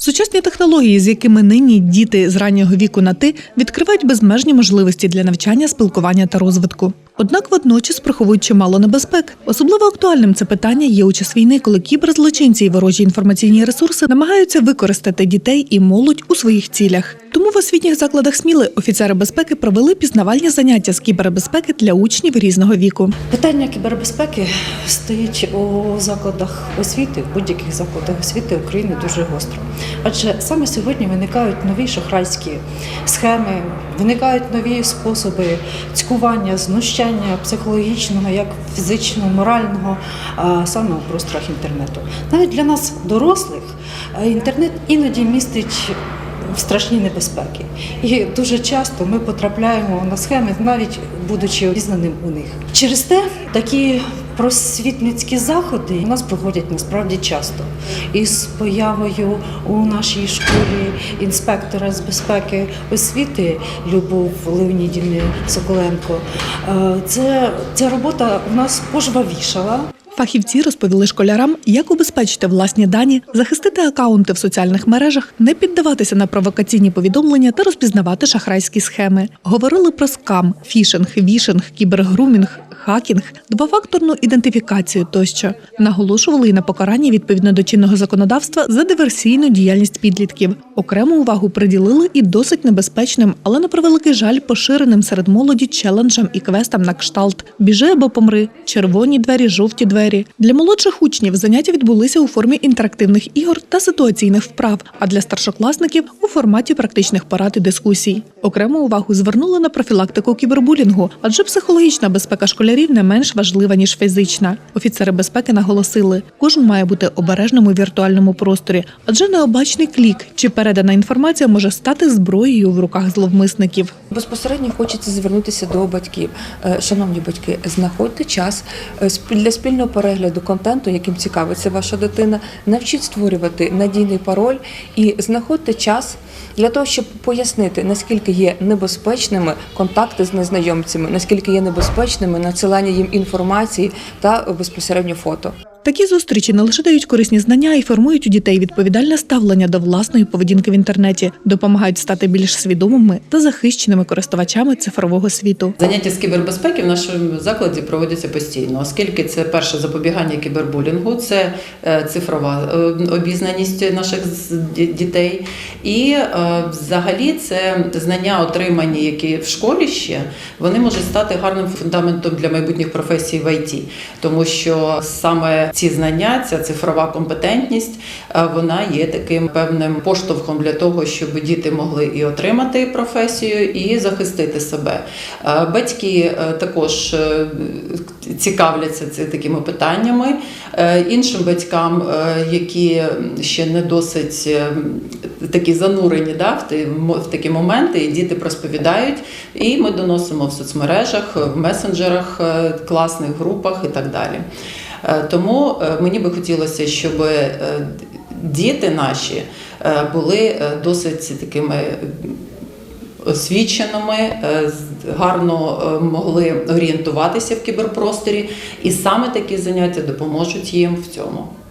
Сучасні технології, з якими нині діти з раннього віку на ти відкривають безмежні можливості для навчання, спілкування та розвитку. Однак водночас приховують чимало небезпек. Особливо актуальним це питання є у час війни, коли кіберзлочинці і ворожі інформаційні ресурси намагаються використати дітей і молодь у своїх цілях. Тому в освітніх закладах Сміли офіцери безпеки провели пізнавальні заняття з кібербезпеки для учнів різного віку. Питання кібербезпеки стоїть у закладах освіти, в будь-яких закладах освіти України дуже гостро. Адже саме сьогодні виникають нові шахрайські схеми, виникають нові способи цькування, знущання психологічного, як фізичного, морального, саме у просторах інтернету. Навіть для нас, дорослих, інтернет іноді містить В страшні небезпеки. І дуже часто ми потрапляємо на схеми, навіть будучи обізнаним у них. Через те такі просвітницькі заходи у нас проходять насправді часто. І з появою у нашій школі інспектора з безпеки освіти Любов Леонідівни Соколенко, е, це, ця робота у нас пожвавішала. Фахівці розповіли школярам, як убезпечити власні дані, захистити акаунти в соціальних мережах, не піддаватися на провокаційні повідомлення та розпізнавати шахрайські схеми. Говорили про скам, фішинг, вішинг, кібергрумінг, хакінг, двофакторну ідентифікацію тощо. Наголошували і на покарання відповідно до чинного законодавства за диверсійну діяльність підлітків. Окрему увагу приділили і досить небезпечним, але на превеликий жаль, поширеним серед молоді челенджам і квестам на кшталт Біжи або помри, червоні двері, жовті двері. Для молодших учнів заняття відбулися у формі інтерактивних ігор та ситуаційних вправ, а для старшокласників у форматі практичних порад і дискусій. Окрему увагу звернули на профілактику кібербулінгу, адже психологічна безпека школярів не менш важлива ніж фізична. Офіцери безпеки наголосили, кожен має бути обережним у віртуальному просторі, адже необачний клік чи передана інформація може стати зброєю в руках зловмисників. Безпосередньо хочеться звернутися до батьків. Е, Шановні батьки, знаходьте час е, для спільного перегляду контенту, яким цікавиться ваша дитина. Навчіть створювати надійний пароль і знаходьте час для того, щоб пояснити, наскільки є небезпечними контакти з незнайомцями, наскільки є небезпечними надсилання їм інформації та безпосередньо фото. Такі зустрічі не лише дають корисні знання і формують у дітей відповідальне ставлення до власної поведінки в інтернеті, допомагають стати більш свідомими та захищеними користувачами цифрового світу. Заняття з кібербезпеки в нашому закладі проводяться постійно, оскільки це перше запобігання кібербулінгу, це е, цифрова е, обізнаність наших дітей. І е, взагалі це знання, отримані, які в школі ще, вони можуть стати гарним фундаментом для майбутніх професій в ІТ, тому що саме ці знання, ця цифрова компетентність, е, вона є таким певним поштовхом для того, щоб діти могли і отримати професію, і захистити себе. Е, Батьки е, також цікавляться ці- такими питаннями. Іншим батькам, які ще не досить такі занурені да, в, такі моменти, і діти розповідають, і ми доносимо в соцмережах, в месенджерах, класних групах і так далі. Е, Тому е, мені би хотілося, щоб е, діти наші були досить такими освіченими, гарно могли орієнтуватися в кіберпросторі, і саме такі заняття допоможуть їм в цьому.